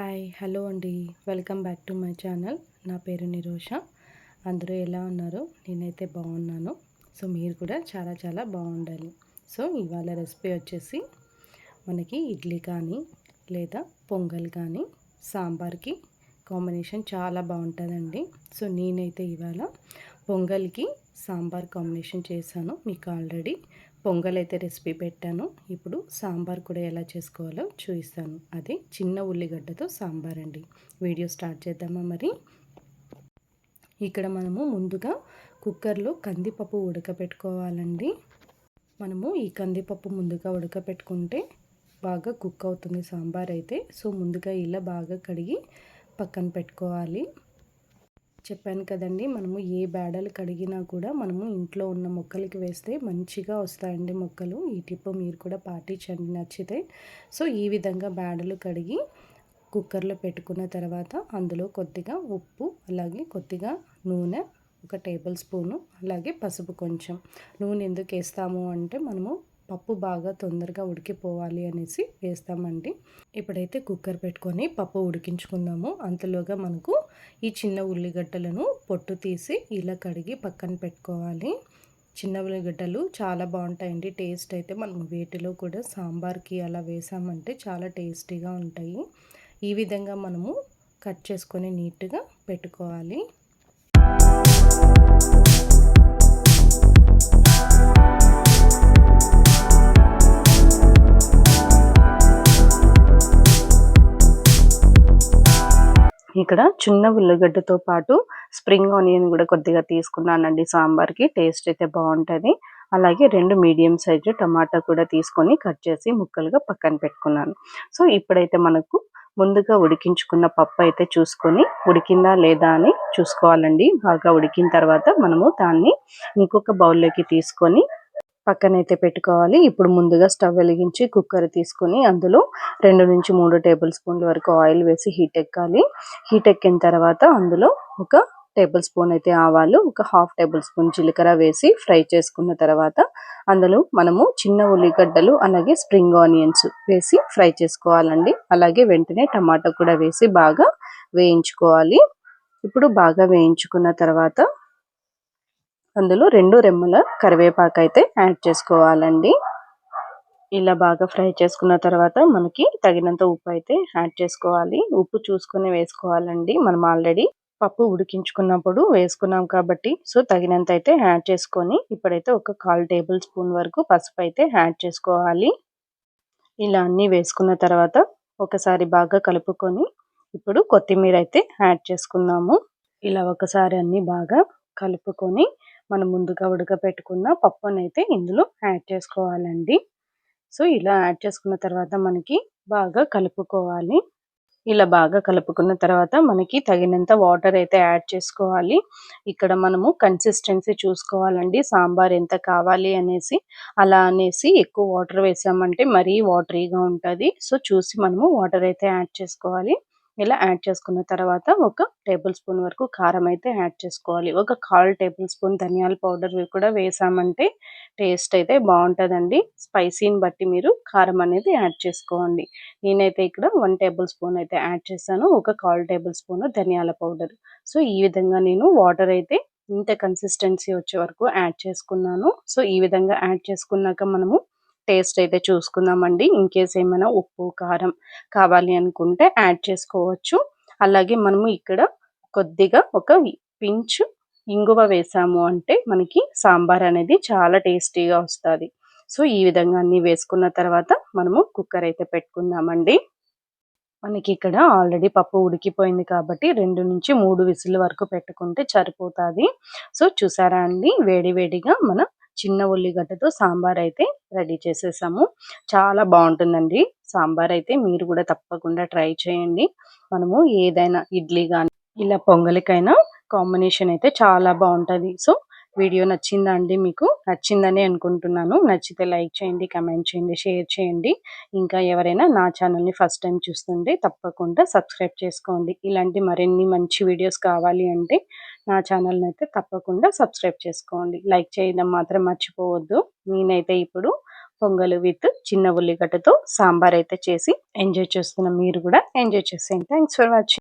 Hi hello అండి. Welcome back to my channel నా పేరు నిరోష. అందరూ ఎలా ఉన్నారు? నేనైతే బాగున్నాను. సో మీరు కూడా చాలా చాలా బాగుండాలి. సో ఇవాళ రెసిపీ వచ్చేసి మనకి ఇడ్లీ కానీ లేదా పొంగల్ కానీ సాంబార్కి కాంబినేషన్ చాలా బాగుంటుందండి. సో నేనైతే ఇవాళ పొంగల్కి సాంబార్ కాంబినేషన్ చేశాను. మీకు ఆల్రెడీ పొంగల్ అయితే రెసిపీ పెట్టాను. ఇప్పుడు సాంబార్ కూడా ఎలా చేసుకోవాలో చూపిస్తాను అది చిన్న ఉల్లిగడ్డతో సాంబార్ అండి వీడియో స్టార్ట్ చేద్దామా మరి? ఇక్కడ మనము ముందుగా కుక్కర్లో కందిపప్పు ఉడకపెట్టుకోవాలండి. మనము ఈ కందిపప్పు ముందుగా ఉడకపెట్టుకుంటే బాగా కుక్ అవుతుంది సాంబార్ అయితే. సో ముందుగా ఇలా బాగా కడిగి పక్కన పెట్టుకోవాలి. చెప్పాను కదండి మనము ఏ బేడలు కడిగినా కూడా మనము ఇంట్లో ఉన్న మొక్కలకి వేస్తే మంచిగా వస్తాయండి మొక్కలు. ఈ టిప్ మీరు కూడా పాటించండి నచ్చితే. సో ఈ విధంగా బేడలు కడిగి కుక్కర్లో పెట్టుకున్న తర్వాత అందులో కొద్దిగా ఉప్పు అలాగే కొద్దిగా నూనె ఒక టేబుల్ స్పూను అలాగే పసుపు కొంచెం. నూనె ఎందుకు వేస్తాము అంటే మనము పప్పు బాగా తొందరగా ఉడికిపోవాలి అనేసి వేస్తామండి. ఇప్పుడైతే కుక్కర్ పెట్టుకొని పప్పు ఉడికించుకుందాము. అంతలోగా మనకు ఈ చిన్న ఉల్లిగడ్డలను పొట్టు తీసి ఇలా కడిగి పక్కన పెట్టుకోవాలి. చిన్న ఉల్లిగడ్డలు చాలా బాగుంటాయండి. టేస్ట్ అయితే మనం వేటిలో కూడా సాంబార్కి అలా వేసామంటే చాలా టేస్టీగా ఉంటాయి. ఈ విధంగా మనము కట్ చేసుకొని నీట్గా పెట్టుకోవాలి. ఇక్కడ చిన్న ఉల్లిగడ్డతో పాటు స్ప్రింగ్ ఆనియన్ కూడా కొద్దిగా తీసుకున్నానండి. సాంబార్కి టేస్ట్ అయితే బాగుంటుంది. అలాగే రెండు మీడియం సైజు టమాటా కూడా తీసుకొని కట్ చేసి ముక్కలుగా పక్కన పెట్టుకున్నాను. సో ఇప్పుడైతే మనకు ముందుగా ఉడికించుకున్న పప్పు అయితే చూసుకొని ఉడికిందా లేదా అని చూసుకోవాలండి. బాగా ఉడికిన తర్వాత మనము దాన్ని ఇంకొక బౌల్లోకి తీసుకొని పక్కనైతే పెట్టుకోవాలి. ఇప్పుడు ముందుగా స్టవ్ వెలిగించి కుక్కర్ తీసుకొని అందులో రెండు నుంచి మూడు టేబుల్ స్పూన్ల వరకు ఆయిల్ వేసి హీట్ ఎక్కాలి. హీట్ ఎక్కిన తర్వాత అందులో ఒక టేబుల్ స్పూన్ అయితే ఆవాలు ఒక హాఫ్ టేబుల్ స్పూన్ జీలకర్ర వేసి ఫ్రై చేసుకున్న తర్వాత అందులో మనము చిన్న ఉల్లిగడ్డలు అలాగే స్ప్రింగ్ ఆనియన్స్ వేసి ఫ్రై చేసుకోవాలండి. అలాగే వెంటనే టమాటా కూడా వేసి బాగా వేయించుకోవాలి. ఇప్పుడు బాగా వేయించుకున్న తర్వాత అందులో రెండు రెమ్మల కరివేపాకు అయితే యాడ్ చేసుకోవాలండి. ఇలా బాగా ఫ్రై చేసుకున్న తర్వాత మనకి తగినంత ఉప్పు అయితే యాడ్ చేసుకోవాలి. ఉప్పు చూసుకొని వేసుకోవాలండి. మనం ఆల్రెడీ పప్పు ఉడికించుకున్నప్పుడు వేసుకున్నాం కాబట్టి సో తగినంత అయితే యాడ్ చేసుకొని ఇప్పుడైతే ఒక కాల్ టేబుల్ స్పూన్ వరకు పసుపు అయితే యాడ్ చేసుకోవాలి. ఇలా అన్నీ వేసుకున్న తర్వాత ఒకసారి బాగా కలుపుకొని ఇప్పుడు కొత్తిమీర అయితే యాడ్ చేసుకుందాము. ఇలా ఒకసారి అన్నీ బాగా కలుపుకొని మనం ముందుగా ఉడకబెట్టుకున్న పప్పును అయితే ఇందులో యాడ్ చేసుకోవాలండి. సో ఇలా యాడ్ చేసుకున్న తర్వాత మనకి బాగా కలుపుకోవాలి. ఇలా బాగా కలుపుకున్న తర్వాత మనకి తగినంత వాటర్ అయితే యాడ్ చేసుకోవాలి. ఇక్కడ మనము కన్సిస్టెన్సీ చూసుకోవాలండి. సాంబార్ ఎంత కావాలి అనేసి. అలా అనేసి ఎక్కువ వాటర్ వేసామంటే మరీ వాటరీగా ఉంటుంది. సో చూసి మనము వాటర్ అయితే యాడ్ చేసుకోవాలి. ఇలా యాడ్ చేసుకున్న తర్వాత ఒక టేబుల్ స్పూన్ వరకు కారం అయితే యాడ్ చేసుకోవాలి. ఒక కాల్ టేబుల్ స్పూన్ ధనియాల పౌడర్ కూడా వేసామంటే టేస్ట్ అయితే బాగుంటుందండి. స్పైసీని బట్టి మీరు కారం అనేది యాడ్ చేసుకోండి. నేనైతే ఇక్కడ వన్ టేబుల్ స్పూన్ అయితే యాడ్ చేశాను. ఒక కాల్ టేబుల్ స్పూన్ ధనియాల పౌడర్. సో ఈ విధంగా నేను వాటర్ అయితే ఇంత కన్సిస్టెన్సీ వచ్చే వరకు యాడ్ చేసుకున్నాను. సో ఈ విధంగా యాడ్ చేసుకున్నాక మనము టేస్ట్ అయితే చూసుకుందామండి. ఇన్ కేస్ ఏమైనా ఉప్పు కారం కావాలి అనుకుంటే యాడ్ చేసుకోవచ్చు. అలాగే మనము ఇక్కడ కొద్దిగా ఒక పించ్ ఇంగువ వేసాము అంటే మనకి సాంబార్ అనేది చాలా టేస్టీగా వస్తుంది. సో ఈ విధంగా అన్ని వేసుకున్న తర్వాత మనము కుక్కర్ అయితే పెట్టుకుందామండి. మనకి ఇక్కడ ఆల్రెడీ పప్పు ఉడికిపోయింది కాబట్టి రెండు నుంచి మూడు విసులు వరకు పెట్టుకుంటే సరిపోతుంది. సో చూసారా అండి? వేడి వేడిగా మన చిన్న ఉల్లిగడ్డతో సాంబార్ అయితే రెడీ చేసేసాము. చాలా బాగుంటుందండి. సాంబార్ అయితే మీరు కూడా తప్పకుండా ట్రై చేయండి. మనము ఏదైనా ఇడ్లీ కానీ ఇలా పొంగలికైనా కాంబినేషన్ అయితే చాలా బాగుంటుంది. సో వీడియో నచ్చిందా అండి మీకు? నచ్చిందని అనుకుంటున్నాను. నచ్చితే లైక్ చేయండి కమెంట్ చేయండి షేర్ చేయండి. ఇంకా ఎవరైనా నా ఛానల్ని ఫస్ట్ టైం చూస్తుంటే తప్పకుండా సబ్స్క్రైబ్ చేసుకోండి. ఇలాంటి మరిన్ని మంచి వీడియోస్ కావాలి అంటే నా ఛానల్ని అయితే తప్పకుండా సబ్స్క్రైబ్ చేసుకోండి. లైక్ చేయడం మాత్రం మర్చిపోవద్దు. నేనైతే ఇప్పుడు పొంగల్ విత్ చిన్న ఉల్లిగడ్డతో సాంబార్ అయితే చేసి ఎంజాయ్ చేస్తున్నాం మీరు కూడా ఎంజాయ్ చేసేయండి. Thanks for watching.